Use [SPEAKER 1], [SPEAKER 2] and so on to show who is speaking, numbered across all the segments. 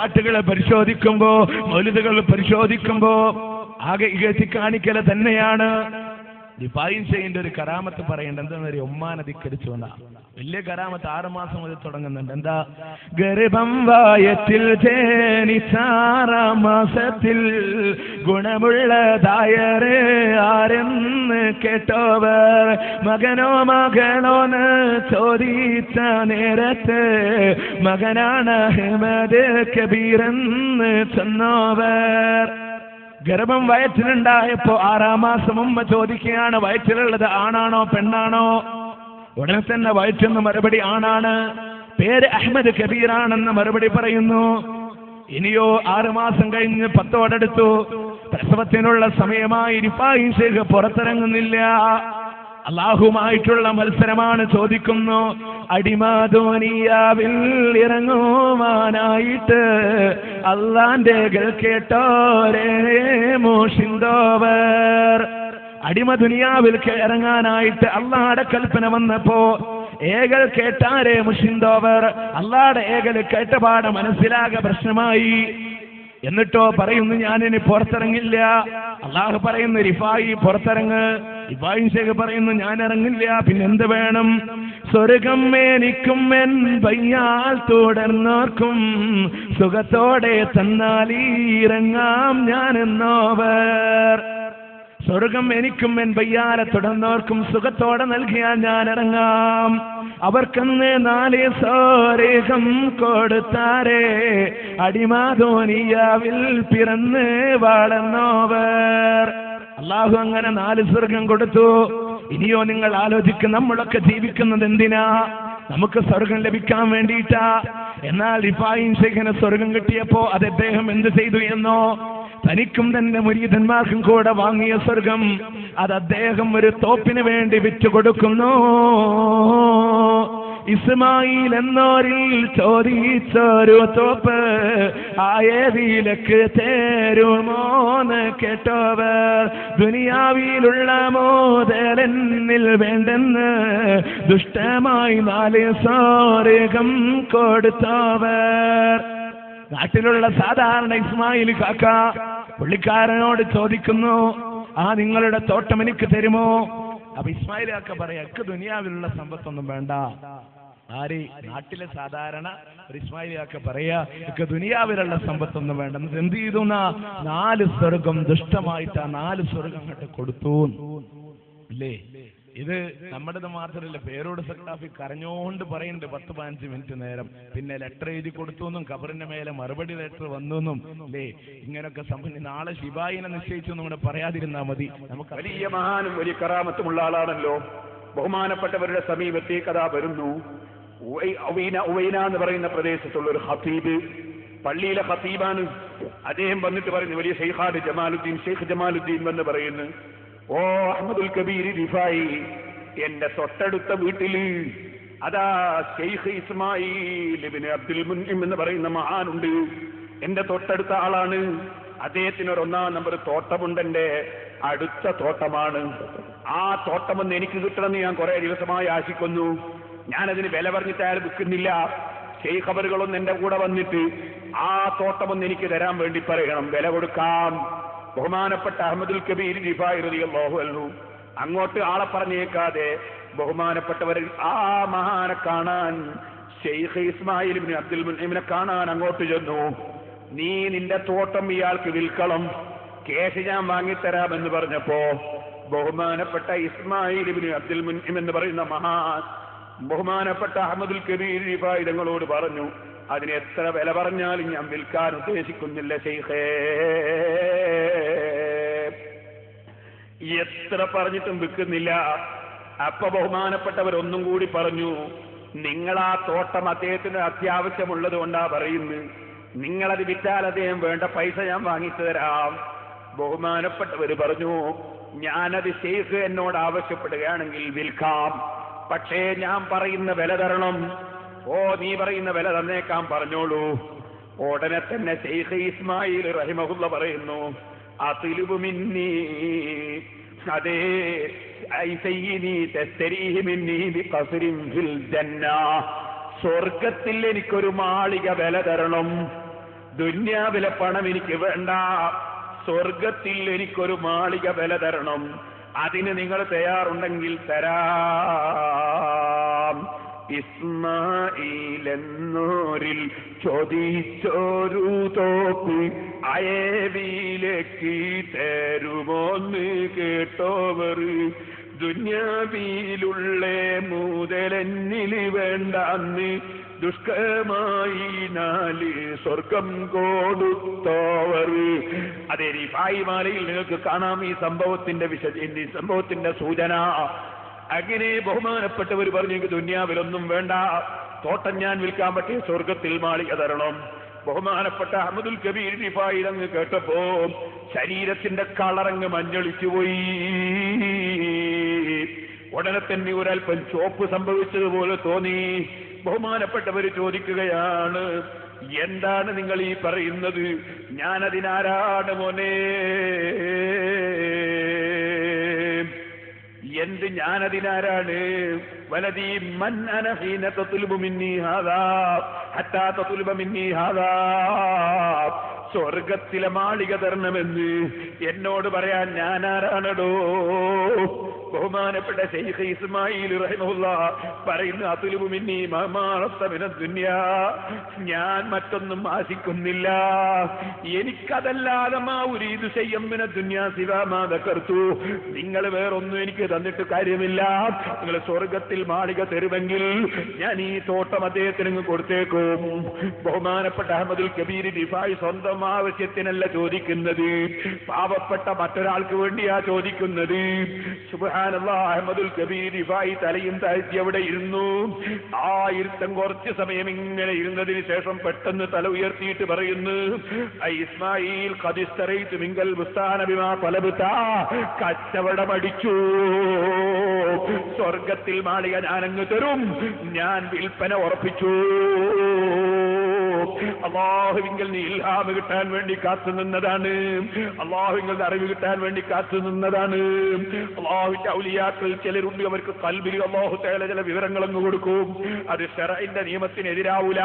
[SPEAKER 1] പാട്ടുകൾ പരിശോധിക്കുമ്പോ മൗലിതകൾ പരിശോധിക്കുമ്പോ ആകെ ഇകത്തി കാണിക്കല തന്നെയാണ്. ദിപായിൻ ഷെയ്ന്റെ ഒരു കരാമത്ത് പറയേണ്ട എന്താ ഒരു ഒമ്മാനെ ധിക്കരിച്ചുകൊണ്ടാ വലിയ കരാമത്ത് ആറ് മാസം മുതൽ തുടങ്ങുന്നുണ്ട്. എന്താ? ഗർഭം വായത്തിൽ മാസത്തിൽ മാസത്തിൽ ഗുണമുള്ളതായറ് ആരെന്ന് കേട്ടോവർ മകനോ മകളോന്ന് ചോദിച്ച നേരത്ത് മകനാണ് അഹമ്മദ് കബീറെന്ന് ചെന്നോവർ. ഗർഭം വയറ്റിലുണ്ടായപ്പോ ആറാം മാസം ഉമ്മ ചോദിക്കുകയാണ് വയറ്റിലുള്ളത് ആണാണോ പെണ്ണാണോ? ഉടനെ തന്നെ വയറ്റെന്ന് മറുപടി ആണാണ്. പേര് അഹമ്മദ് കബീറാണെന്ന് മറുപടി പറയുന്നു. ഇനിയോ ആറ് മാസം കഴിഞ്ഞ് പത്തോടടുത്തു പ്രസവത്തിനുള്ള സമയമായി ഇരിപ്പായി ശേഖ പുറത്തിറങ്ങുന്നില്ല. അള്ളാഹുമായിട്ടുള്ള മത്സരമാണ് ചോദിക്കുന്നു. അടിമാധോനിയാവിൽ ഇറങ്ങുവാനായിട്ട് അള്ളാന്റെ കേട്ടോരേ മോഷിന്തോവർ. അടിമ ദുനിയാവിൽ ഇറങ്ങാനായിട്ട് അള്ളാടെ കൽപ്പന വന്നപ്പോ ഏകൽ കേട്ടാരേ മുഷിന്തോവർ. അള്ളാടെ ഏകൽ കേട്ടപാട് മനസ്സിലാകെ പ്രശ്നമായി. എന്നിട്ടോ പറയുന്നു ഞാനിനി പുറത്തിറങ്ങില്ല. അള്ളാഹു പറയുന്നു റിഫായി പുറത്തിറങ്ങ്. റിഫായി ശേഖ് പറയുന്നു ഞാൻ ഇറങ്ങില്ല പിന്നെ എന്ത് വേണം? സ്വർഗം എനിക്കും എൻ പയ്യാൽ തുടർന്നോർക്കും. സുഖത്തോടെ തന്നാൽ ഇറങ്ങാം ഞാൻ എന്നോവർ സ്വർഗം എനിക്കും എൻ പയ്യാലെ തുടർന്നോർക്കും. സുഖത്തോടെ നൽകിയാൽ ഞാൻ ഇറങ്ങാം അവർക്കന്ന് നാല് സ്വർഗം കൊടുത്താരേ. അടിമാധോനിയാവിൽ പിറന്ന് വളർന്നോവർ. അള്ളാഹു അങ്ങനെ നാല് സ്വർഗം കൊടുത്തു. ഇനിയോ നിങ്ങൾ ആലോചിക്കും നമ്മളൊക്കെ ജീവിക്കുന്നത് എന്തിനാ? നമുക്ക് സ്വർഗം ലഭിക്കാൻ വേണ്ടിയിട്ടാ. എന്നാൽ റിഫായിൻ ശേഖന സ്വർഗം കിട്ടിയപ്പോ അത് അദ്ദേഹം എന്ത് ചെയ്തു എന്നോ? തനിക്കും തന്റെ മുരീതന്മാർക്കും കൂടെ വാങ്ങിയ സ്വർഗം അത് അദ്ദേഹം ഒരു തോപ്പിന് വേണ്ടി വിറ്റു കൊടുക്കുന്നു ഇസ്മായിൽ എന്നോരിൽ ചോദിച്ചൊരു തോപ്പ്. ആയതിലേക്ക് തേരുമോന്ന് കേട്ടവർ ദുനിയാവിലുള്ള മോതലെന്നിൽ വേണ്ടെന്ന് ദുഷ്ടമായി നാല് സോരകം കൊടുത്തവർ. നാട്ടിലുള്ള സാധാരണ ഇസ്മായിൽ കാക്ക പുള്ളിക്കാരനോട് ചോദിക്കുന്നു ആ നിങ്ങളുടെ തോട്ടം എനിക്ക് തരുമോ? അപ്പൊ ഇസ്മായിൽ കാക്ക പറയാ എനിക്ക് ദുനിയാവിലുള്ള സമ്പത്തൊന്നും വേണ്ട. ആര് നാട്ടിലെ സാധാരണ ഒരു ഇസ്മായിൽ പറയാ ഒക്കെ ദുനിയാവിലുള്ള സമ്പത്തൊന്നും വേണ്ട. എന്ത് ചെയ്തു? നാല് സ്വർഗം ദുഷ്ടമായിട്ട് ആ നാല് സ്വർഗം അങ്ങോട്ട് കൊടുത്തു. അല്ലേ? ഇത് നമ്മുടേത് മാത്രമല്ല പേരോട് സക്കാഫി കരഞ്ഞോണ്ട് പറയുന്നുണ്ട് പത്ത് പതിനഞ്ച് മിനിറ്റ് നേരം. പിന്നെ ലെറ്റർ എഴുതി കൊടുത്തു എന്നും കബറിന്റെ മേലെ മറുപടി ലെറ്റർ വന്നു എന്നും. അല്ലേ? ഇങ്ങനൊക്കെ സംബന്ധിച്ച് നാളെ ശിവായിനെ നിശ്ചയിച്ചു എന്നും കൂടെ പറയാതിരുന്നാ മതി. നമുക്ക്
[SPEAKER 2] വലിയ മഹാനും വലിയ കറാമത്തുമുള്ള ആളാണല്ലോ. ബഹുമാനപ്പെട്ടവരുടെ സമീപത്തേക്ക് അതാ വരുന്നു. ഉവൈന ഉവൈന എന്ന് പറയുന്ന പ്രദേശത്തുള്ള ഒരു ഹത്തീബ് പള്ളിയിലെ ഹത്തീബാണ് അദ്ദേഹം വന്നിട്ട് പറയുന്നു വലിയ ഷെയ്ഖാദ് ജമാലുദ്ദീൻ ഷെയ്ഖ് ജമാലുദ്ദീൻ എന്ന് പറയുന്നു ഓ അഹമ്മദുൽ കബീർ റിഫായി എന്റെ തൊട്ടടുത്ത വീട്ടിൽ അതാ ഷെയ്ഖ് ഇസ്മായിൽ അബ്ദുൽ മുൻഇം എന്ന് പറയുന്ന മഹാനുണ്ട്. എന്റെ തൊട്ടടുത്ത ആളാണ്. അദ്ദേഹത്തിന് ഒരു ഒന്നാം നമ്പർ തോട്ടമുണ്ട് എന്റെ അടുത്ത തോട്ടമാണ്. ആ തോട്ടമെന്ന് എനിക്ക് കിട്ടണമെന്ന് ഞാൻ കുറെ ദിവസമായി ആശിക്കുന്നു. ഞാനതിന് വില പറഞ്ഞിട്ട് അയാൾ വിൽക്കുന്നില്ല. ഷെയ്ഖബറുകളൊന്നും എന്റെ കൂടെ വന്നിട്ട് ആ തോട്ടമൊന്ന് എനിക്ക് തരാൻ വേണ്ടി പറയണം. വില കൊടുക്കാം. ബഹുമാനപ്പെട്ട അഹമ്മദുൽ കബീർ റളിയല്ലാഹു അൻഹു അങ്ങോട്ട് ആളെ പറഞ്ഞേക്കാതെ ബഹുമാനപ്പെട്ടവർ ആ മഹാനെ കാണാൻ ഷെയ്ഖ് ഇസ്മായിൽ അബ്ദുൽ മുനീമിനെ കാണാൻ അങ്ങോട്ട് ചെന്നു. നീ നിന്റെ തോട്ടം ഇയാൾക്ക് വിൽക്കണം. കേസ് ഞാൻ വാങ്ങിത്തരാമെന്ന് പറഞ്ഞപ്പോ ബഹുമാനപ്പെട്ട ഇസ്മായിൽ അബ്ദുൽ മുനീം എന്ന് പറയുന്ന മഹാൻ ബഹുമാനപ്പെട്ട അഹമ്മദുൽ കബീർ ഇതങ്ങളോട് പറഞ്ഞു അതിന് എത്ര വില പറഞ്ഞാലും ഞാൻ വിൽക്കാൻ ഉദ്ദേശിക്കുന്നില്ല ഷെയ്ഖേ എത്ര പറഞ്ഞിട്ടും വിൽക്കുന്നില്ല. അപ്പൊ ബഹുമാനപ്പെട്ടവരൊന്നും കൂടി പറഞ്ഞു നിങ്ങൾ ആ തോട്ടം അദ്ദേഹത്തിന് അത്യാവശ്യമുള്ളത് കൊണ്ടാ പറയുന്നത് നിങ്ങളത് വിറ്റാൽ അദ്ദേഹം വേണ്ട പൈസ ഞാൻ വാങ്ങിച്ചു തരാം. ബഹുമാനപ്പെട്ടവർ പറഞ്ഞു ഞാനത് ഷെയ്ഖ് എന്നോട് ആവശ്യപ്പെടുകയാണെങ്കിൽ വിൽക്കാം. പക്ഷേ ഞാൻ പറയുന്ന വില തരണം. ഓ നീ പറയുന്ന വില തന്നേക്കാൻ പറഞ്ഞോളൂ. ഉടനെ തന്നെ ഷെയ്ഖ് ഇസ്മായിൽ റഹിമഹുല്ല പറയുന്നു അതിലുബു മിന്നി അതേ സ്വർഗത്തിൽ എനിക്കൊരു മാളിക വില തരണം. ദുന്യാവിലെ പണം എനിക്ക് വേണ്ട. സ്വർഗത്തിൽ എനിക്കൊരു മാളിക വില തരണം. അതിന് നിങ്ങൾ തയ്യാറുണ്ടെങ്കിൽ തരാം. ഇസ്മായിലെന്നോരിൽ ചോദിച്ചോരു തോക്ക് അയവിയിലേക്ക് തരുമോന്ന് കേട്ടോവർ. ദുന്യാവിയിലുള്ള മൂതലെന്നിൽ വേണ്ടാന്ന് ദുഷ്കരമായി നാല് സ്വർഗം കൊടുത്തോവർ അതെ റിഫായി മാലയിൽ നിങ്ങൾക്ക് കാണാം ഈ സംഭവത്തിന്റെ വിശ ഈ സംഭവത്തിന്റെ സൂചന. അങ്ങനെ ബഹുമാനപ്പെട്ടവർ പറഞ്ഞു എനിക്ക് ദുന്യാവിലൊന്നും വേണ്ട. തോട്ടം ഞാൻ വിൽക്കാൻ പറ്റിയ സ്വർഗത്തിൽ മാളിക തരണം. ബഹുമാനപ്പെട്ട അഹമ്മദുൽ കബീർ റിഫായി അങ്ങ് കേട്ടപ്പോ ശരീരത്തിന്റെ കളറങ്ങ് മഞ്ഞളിച്ചു പോയി. ഉടനെ തന്നെ ഒരൽപ്പം ചോപ്പ് സംഭവിച്ചതുപോലെ തോന്നി. ബഹുമാനപ്പെട്ടവർ ചോദിക്കുകയാണ് എന്താണ് നിങ്ങൾ ഈ പറയുന്നത്? ഞാനതിനാരാണ് മോനെ? എന്ത് ഞാനതിനാരാണ്? വലതി മൻ അനഹീന തത്തുലുബു മിന്നി ഹാദാ ഹത്താ ഹാദാ. സ്വർഗത്തിലെ മാളിക തരണമെന്ന് എന്നോട് പറയാൻ ഞാൻ ആരാണടോ ബഹുമാനപ്പെട്ട ഷെയ്ഖ് ഇസ്മായിൽ റഹിമുള്ള പറയുന്ന അതുലുമിന്നി മഹമാണത്തമിന ദുന്യ ഞാൻ മറ്റൊന്നും ആശിക്കുന്നില്ല. എനിക്കതല്ലാതെ മാ ഒരു ഉരീത് ചെയ്യമ്മിന ദുന്യാ ശിവമാതക്കർത്തു നിങ്ങൾ വേറൊന്നും എനിക്ക് തന്നിട്ട് കാര്യമില്ല. നിങ്ങൾ സ്വർഗത്തിൽ മാളിക തരുമെങ്കിൽ ഞാൻ ഈ തോട്ടം അദ്ദേഹത്തിന് കൊടുത്തേക്കും. ബഹുമാനപ്പെട്ട അഹമ്മദുൽ കബീർ ദിഫായി സ്വന്തം ആവശ്യത്തിനല്ല ചോദിക്കുന്നത്. പാവപ്പെട്ട മറ്റൊരാൾക്ക് വേണ്ടിയാ ചോദിക്കുന്നത്. അഹമ്മദുൽ കബീർ ഇഫായി തലയും താഴ്ത്തി അവിടെ ഇരുന്നു. ആ ഇരുത്തം കുറച്ച് സമയം ഇങ്ങനെ ഇരുന്നതിന് ശേഷം പെട്ടെന്ന് തല ഉയർത്തിയിട്ട് പറയുന്നു "ഐ ഇസ്മായിൽ കതിസ്തറയിത്ത് മിങ്കൽ പലബുത്ത കച്ചവടമടിച്ചു സ്വർഗത്തിൽ മാളിക ഞാനങ്ങ് തരും ഞാൻ വിൽപ്പന ഉറപ്പിച്ചു. അള്ളാഹുവിങ്കൽ നീ ഇൽഹാമ് കിട്ടാൻ വേണ്ടി കാത്തു നിന്നതാണ്. അള്ളാഹുവിങ്കൽ അറിവ് കിട്ടാൻ വേണ്ടി കാത്തു നിന്നതാണ്. അള്ളാഹുവിന്റെ ഔലിയാക്കൾ ചിലരുണ്ട് അവർക്ക് കൽബിൽ അള്ളാഹു തേല ചില വിവരങ്ങളങ്ങ് കൊടുക്കും. അത് ഷെറയിന്റെ നിയമത്തിനെതിരാവൂല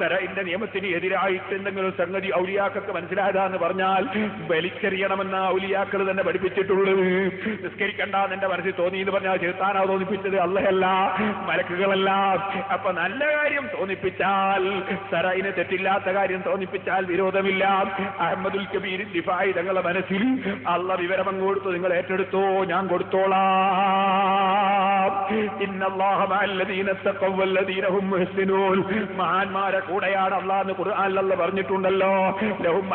[SPEAKER 2] ഷെറയിന്റെ നിയമത്തിന് എതിരായിട്ട് എന്തെങ്കിലും സംഗതി ഔലിയാക്കൾക്ക് മനസ്സിലായതാന്ന് പറഞ്ഞാൽ ബലിച്ചെറിയണമെന്ന ഔലിയാക്കൾ തന്നെ പഠിപ്പിച്ചിട്ടുള്ളത്. നിസ്കരിക്കണ്ട എന്റെ മനസ്സിൽ തോന്നി എന്ന് പറഞ്ഞാൽ ചെറുത്താനാ തോന്നിപ്പിച്ചത് അല്ലയല്ല മലക്കുകളല്ല. അപ്പൊ നല്ല കാര്യം തോന്നിപ്പിച്ചാൽ സറയിന് തെറ്റില്ലാത്ത കാര്യം തോന്നിപ്പിച്ചാൽ വിരോധമില്ല. അഹമ്മദുൽ കബീർ ദിഫായി തങ്ങളുടെ മനസ്സിൽ അള്ള വിവരം അങ്ങ് കൊടുത്തു നിങ്ങൾ ഏറ്റെടുത്തോ ഞാൻ കൊടുത്തോളാം. മഹാന്മാരെ കൂടെയാണ് അള്ളാഹ് ഖുർആനിൽ അല്ല പറഞ്ഞിട്ടുണ്ടല്ലോ. ലഹും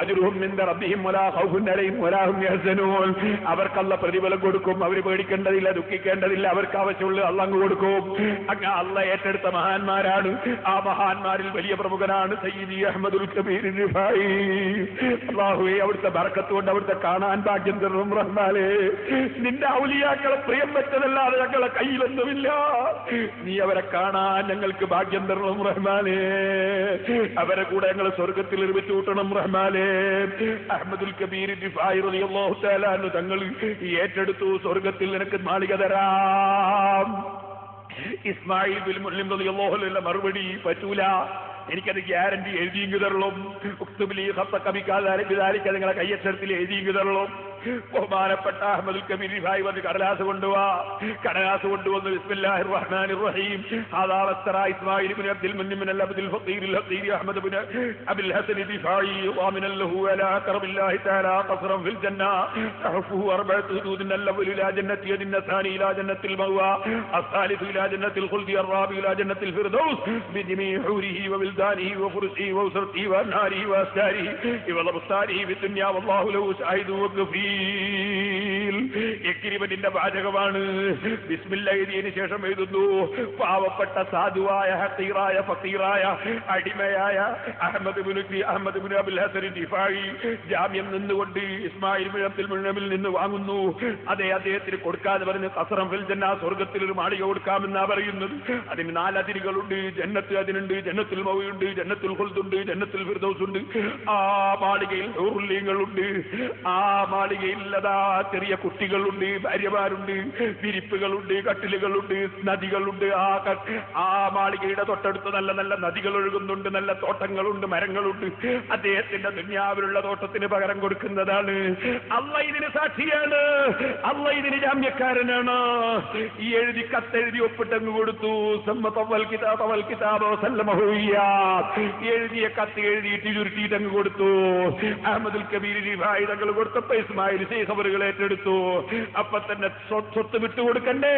[SPEAKER 2] റബ്ബിഹിം അവർക്കല്ല പ്രതിഫലം കൊടുക്കും അവർ പേടിക്കേണ്ടതില്ല ദുഃഖിക്കേണ്ടതില്ല അവർക്ക് ആവശ്യമുള്ള അള്ള അങ്ങ് കൊടുക്കും. അങ്ങ് അള്ള ഏറ്റെടുത്ത മഹാന്മാരാണ്. ആ മഹാന്മാരിൽ വലിയ പ്രമുഖനാണ് സയ്യിദി അഹമ്മദുൽ കബീർ അള്ളാഹുവെ അവിടുത്തെ ബറക്കത്ത് കൊണ്ട് അവിടുത്തെ കാണാൻ ഭാഗ്യം തരണം റഹ്മാനെ. നിന്റെ ഔലിയാക്കളെ പ്രിയം വെച്ചതല്ലാതെ ഞങ്ങളെ കയ്യിലൊന്നുമില്ല. നീ അവരെ കാണാൻ ഞങ്ങൾക്ക് ഭാഗ്യം തരണം റഹ്മാനെ. അവരെ കൂടെ ഞങ്ങൾ സ്വർഗത്തിൽ ഒരുമിച്ച് കൂട്ടണം റഹ്മാനെ. അഹമ്മദുൽ കബീർ തആല അൻഹു തങ്ങൾ ഏറ്റെടുത്തു. സ്വർഗത്തിൽ നിനക്ക് മാളിക തരാം. ഇസ്മായിൽ മറുപടി പറ്റൂല. എനിക്കത് ഗ്യാരണ്ടി എഴുതിയെങ്കിൽ തരളും. നിങ്ങളെ കയ്യക്ഷരത്തിൽ എഴുതിയെങ്കിൽ തരളും. ബഹുമാനപ്പെട്ട അഹമ്മദുൽ കബീർ ഭായി വന്ന് കടലാസ് കൊണ്ടുവാ കടലാസ് കൊണ്ടുവന്ന് ബിസ്മില്ലാഹിർ റഹ്മാനിർ റഹീം ഹാദാ വസ്തറ ഇസ്മായിൽ ഇബ്നു അബ്ദുൽ മുന്നിം മിൻ അബ്ദുൽ ഫഖീർ അൽ ഹഖീർ അഹ്മദ് ഇബ്നു അബുൽ ഹസൻ ദിഫായി ضامنا له على كرم الله تعالى قصرا في الجنة تحفه أربعة حدود الأول إلى جنة يد الثاني إلى جنة المأوى الثالث إلى جنة الخلد الرابع إلى جنة الفردوس بجميع حوره وبلدانه وفرسه وأسرته وأنهاره وأسكاره وضبطاره في الدنيا والله له شاهد وكفيل എക്കിരിമന്റെ വാചകമാണ്. ബിസ്മില്ല ശേഷം എഴുതുന്നു പാവപ്പെട്ട സാധുവായ ഹത്തീറായ ഫക്കീറായ അടിമയായ അഹമ്മദ് ബിനുക്കി അഹമ്മദ് ബിൻ അബുൽ ഹസൻ ദിഫായി ജാമ്യം നിന്നുകൊണ്ട് ഇസ്മായിൽ മുഴത്തിൽ മുഴമിൽ നിന്ന് വാങ്ങുന്നു. അതെ അദ്ദേഹത്തിന് കൊടുക്കാതെ പറഞ്ഞ് കസറം ഫിൽ ജന്ന സ്വർഗത്തിൽ ഒരു മാളിക കൊടുക്കാമെന്നാ പറയുന്നത്. അതിന് നാലതിരുകളുണ്ട് ജന്നത്ത് അതിനുണ്ട് ജന്നത്തിൽ മൗയുണ്ട് ജന്നത്തിൽ ഹുൽദുണ്ട് ജന്നത്തിൽ ഫിർദൗസ് ഉണ്ട് ആ മാളികയിൽ ഉണ്ട് ആ മാളികയിൽ മാളികയില്ലതാ ചെറിയ കുട്ടികളുണ്ട് ഭാര്യമാരുണ്ട് വിരിപ്പുകളുണ്ട് കട്ടിലുകളുണ്ട് നദികളുണ്ട് ആ ആ മാളികയുടെ തൊട്ടടുത്ത് നല്ല നല്ല നദികൾ ഒഴുകുന്നുണ്ട് നല്ല തോട്ടങ്ങളുണ്ട് മരങ്ങളുണ്ട്. അദ്ദേഹത്തിന്റെ ദുന്യാവിലുള്ള തോട്ടത്തിന് പകരം കൊടുക്കുന്നതാണ്. അല്ല ഇതിന് സാക്ഷിയാണ്. അല്ല ഇതിന് ജാമ്യക്കാരനാണ്. ഈ എഴുതി കത്തെഴുതി ഒപ്പിട്ടങ്ങ് കൊടുത്തു. എഴുതിയ കത്ത് എഴുതിയിട്ട് ചുരുട്ടിയിട്ടങ്ങ് കൊടുത്തു. അഹമ്മദുൽ കബീർ തങ്ങൾ കൊടുത്തപ്പോ ഖബറുകൾ ഏറ്റെടുത്തു. അപ്പൊ തന്നെ സ്വ- സ്വത്ത് വിട്ടുകൊടുക്കണ്ടേ?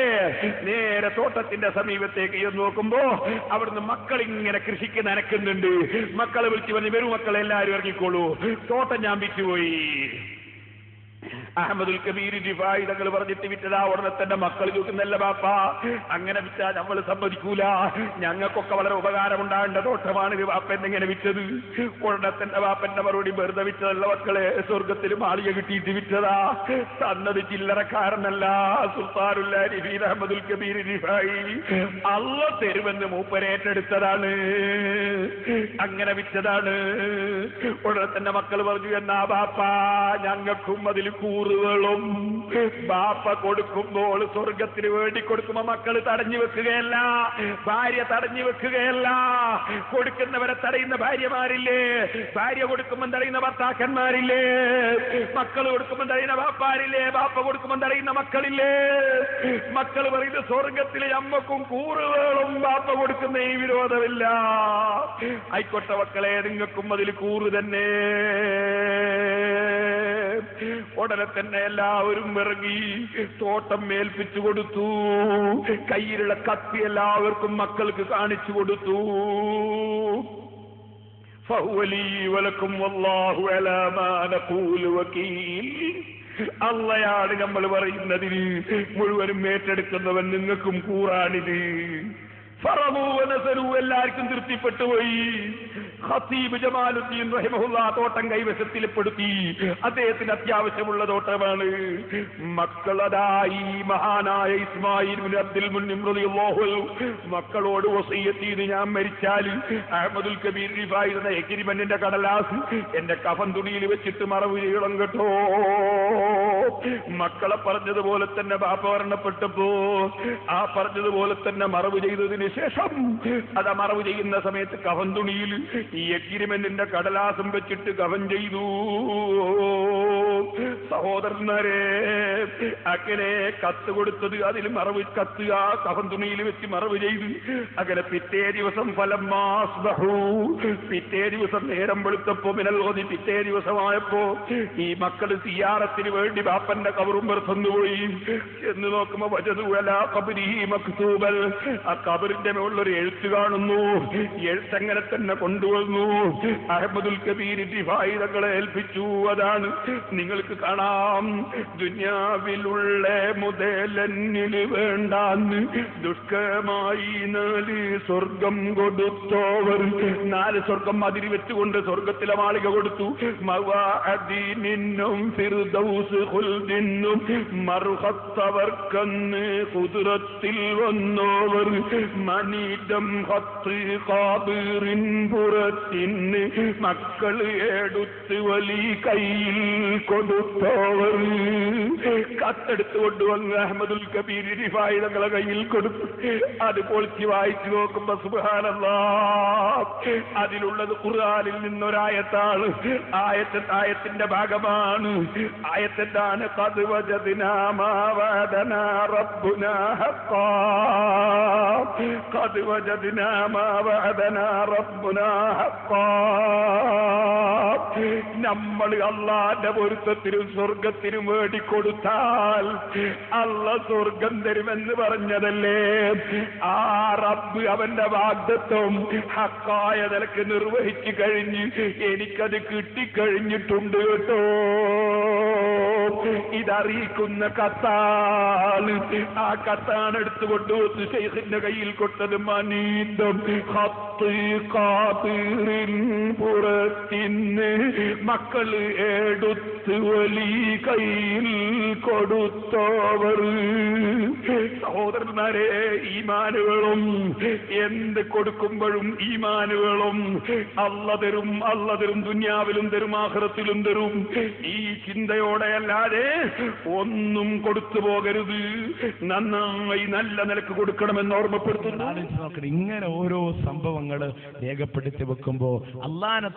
[SPEAKER 2] നേരെ തോട്ടത്തിന്റെ സമീപത്തേക്ക് ചെന്ന് നോക്കുമ്പോ അവിടുന്ന് മക്കൾ ഇങ്ങനെ കൃഷിക്ക് നനക്കുന്നുണ്ട്. മക്കളെ വിളിച്ചു പറഞ്ഞു വരും മക്കളെ എല്ലാവരും ഇറങ്ങിക്കോളൂ. തോട്ടം ഞാൻ വിറ്റുപോയി. അഹമ്മദുൽ കബീർ ഡിഫായി തങ്ങൾ പറഞ്ഞിട്ട് വിറ്റതാ ഉടനെ തന്നെ മക്കൾ ചോദിക്കുന്നല്ല ബാപ്പ? അങ്ങനെ വിറ്റാ നമ്മൾ സമ്മതിക്കൂല. ഞങ്ങൾക്കൊക്കെ വളരെ ഉപകാരമുണ്ടാകേണ്ട തോട്ടമാണ് ബാപ്പ എന്നിങ്ങനെ വിറ്റത് ഉടനെ തന്നെ ബാപ്പന്റെ മറുപടി വെറുതെ വിറ്റതല്ല മക്കളെ സ്വർഗത്തിൽ മാളിക കിട്ടിയിട്ട് വിറ്റതാ തന്നത് ചില്ലറക്കാരനല്ല സുൽത്താനുല്ല നബീർ അഹമ്മദുൽ കബീർ ഡിഫായി അല്ല തരുമെന്ന് മൂപ്പരേറ്റെടുത്തതാണ് അങ്ങനെ വിറ്റതാണ് ഉടനെ തന്നെ മക്കൾ പറഞ്ഞു എന്നാ ബാപ്പ ഞങ്ങൾക്കും അതിൽ കൂറുകളും ബാപ്പ കൊടുക്കുമ്പോൾ സ്വർഗത്തിന് വേണ്ടി കൊടുക്കുമ്പോ മക്കൾ തടഞ്ഞു വെക്കുകയല്ല ഭാര്യ തടഞ്ഞു വെക്കുകയല്ല. കൊടുക്കുന്നവരെ തടയുന്ന ഭാര്യമാരില്ലേ? ഭാര്യ കൊടുക്കുമ്പോൾ തടയുന്ന ഭർത്താക്കന്മാരില്ലേ? മക്കൾ കൊടുക്കുമ്പോൾ തടയുന്ന ബാപ്പാരില്ലേ? ബാപ്പ കൊടുക്കുമ്പോൾ തടയുന്ന മക്കളില്ലേ? മക്കൾ പറയുന്ന സ്വർഗത്തിലെ അമ്മക്കും കൂറുകളും ബാപ്പ കൊടുക്കുന്ന ഈ വിരോധമില്ല. ആയിക്കോട്ടെ മക്കളെ നിങ്ങൾക്കും അതിൽ കൂറ് തന്നെ. ഉടനെ തന്നെ എല്ലാവരും ഇറങ്ങി തോട്ടം മേൽപ്പിച്ചു കൊടുത്തു. കയ്യിലുള്ള കത്തി എല്ലാവർക്കും മക്കൾക്ക് കാണിച്ചു കൊടുത്തു. വലക്കും വല്ലാഹു അള്ളയാണ് നമ്മൾ പറയുന്നതിന് മുഴുവനും ഏറ്റെടുക്കുന്നവൻ നിങ്ങൾക്കും കൂറാണിത് ഫറമൂവനസരു എല്ലാവർക്കും തൃപ്തിപ്പെട്ടു പോയി ഖത്തീബ് ജമാലുദ്ദീൻ റഹിമഹുല്ല തോട്ടം കൈവശത്തിൽപ്പെടുത്തി അദ്ദേഹത്തിന് അത്യാവശ്യമുള്ള തോട്ടമാണ്. മക്കളതായി മഹാനായ ഇസ്മായിൽ അബ്ദുൽ മക്കളോട് ചെയ്ത് ഞാൻ മരിച്ചാൽ അഹമ്മദുൽ കബീർ റിഫായിരുന്ന എഗ്രിമെന്റിന്റെ കടലാസ് എന്റെ കഫൻ തുണിയിൽ വെച്ചിട്ട് മറവ് കേട്ടോ. മക്കളെ പറഞ്ഞതുപോലെ തന്നെ ബാപ്പ മരണപ്പെട്ടപ്പോ ആ പറഞ്ഞതുപോലെ തന്നെ മറവ് ചെയ്തതിന് ശേഷം അത് മറവ് ചെയ്യുന്ന സമയത്ത് കവൻ തുണിയിൽ ഈ എഗ്രിമെന്റിന്റെ കടലാസം വെച്ചിട്ട് കവൻ ചെയ്തു. സഹോദരന്മാരെ അങ്ങനെ കത്ത് കൊടുത്തത് അതിൽ മറവ് കത്ത് ആ കവൻ തുണിയിൽ വെച്ച് മറവ് ചെയ്ത് അങ്ങനെ പിറ്റേ ദിവസം ഫലം പിറ്റേ ദിവസം നേരം വെളുത്തപ്പോ മിനൽ ഓതി പിറ്റേ ദിവസമായപ്പോ ഈ മക്കൾ സിയാറത്തിന് വേണ്ടി ബാപ്പന്റെ കബറും വെറുത്തുപോയി എന്ന് നോക്കുമ്പോ മക്തൂബൽ ആ കബറിന്റെ മുകളിലൊരു എഴുത്ത് കാണുന്നു. എഴുത്തങ്ങനെ തന്നെ കൊണ്ടുവന്നു. അഹമ്മദുൽ കബീർ ഡിഫായുധങ്ങളെ ഏൽപ്പിച്ചു. അതാണ് നിങ്ങൾക്ക് കാണാം. ദുന്യാവിലുള്ള മുതലന്നിൽ വേണ്ടാന്ന് ദുഷ്കരമായി നാല് സ്വർഗം കൊടുത്തോവർ. നാല് സ്വർഗം അതിരി വെച്ചുകൊണ്ട് സ്വർഗത്തിലെ മാളിക കൊടുത്തു. മവാ മവാഅദീനിന്നും ഫിർദൗസ് ഖുൽദിന്നും മറുഹത്തവർക്കന്ന് കുതിരത്തിൽ വന്നോവർ. മനിതം ഹത്ത് കാബീറിൻ പുറത്തിന് മക്കൾ എടുത്ത് വലി കയ്യിൽ കൊടുത്തോവർ. കത്തെടുത്ത് കൊണ്ടുവന്ന് അഹമ്മദുൽ കബീർ തങ്ങളെ കയ്യിൽ കൊടുത്തു അത് പൊളിച്ച് വായിച്ചു നോക്കുമ്പോ സുബാനല്ലാ അതിലുള്ളത് ഖുർആനിൽ നിന്നൊരായത്താണ് ആയത്ത് ആയത്തിന്റെ ഭാഗമാണ്. ആയത്തെന്താണ് കത് حقا قد وجدنا ما وعدنا ربنا حقا നമ്മൾ അള്ളാന്റെ പൊരുത്തത്തിനും സ്വർഗത്തിനും വേണ്ടി കൊടുത്താൽ അള്ള സ്വർഗം തരുമെന്ന് പറഞ്ഞതല്ലേ? ആ റബ്ബ് അവന്റെ വാഗ്ദത്വം ഹക്കായ നിലയ്ക്ക് നിർവഹിച്ചു കഴിഞ്ഞ് എനിക്കത് കിട്ടിക്കഴിഞ്ഞിട്ടുണ്ട് കേട്ടോ. ഇതറിയിക്കുന്ന കത്താണ് ആ കത്താണ് എടുത്തുകൊണ്ട് വന്ന് ശൈഖിന്റെ കയ്യിൽ കൊടുത്തത് മനീന്തം പുറത്തിന്ന് മക്കൾ എടുത്ത് വലി കയ്യിൽ കൊടുത്തവർ. സഹോദരന്മാരെ ഈമാനുകളും എന്ത് കൊടുക്കുമ്പോഴും ഈമാനുകളും അല്ല തരും അല്ല തരും ദുന്യാവിലും തരും ആഹ്റത്തിലും തരും. ഈ ചിന്തയോടെ എല്ലാ അല്ലാതെ ഒന്നും കൊടുത്തു പോകരുത്. നന്നായി നല്ല നിലയ്ക്ക് കൊടുക്കണമെന്ന് ഓർമ്മപ്പെടുത്തുന്നു.
[SPEAKER 1] ഇങ്ങനെ ഓരോ സംഭവങ്ങൾ രേഖപ്പെടുത്തി വെക്കുമ്പോ അള്ളാനെ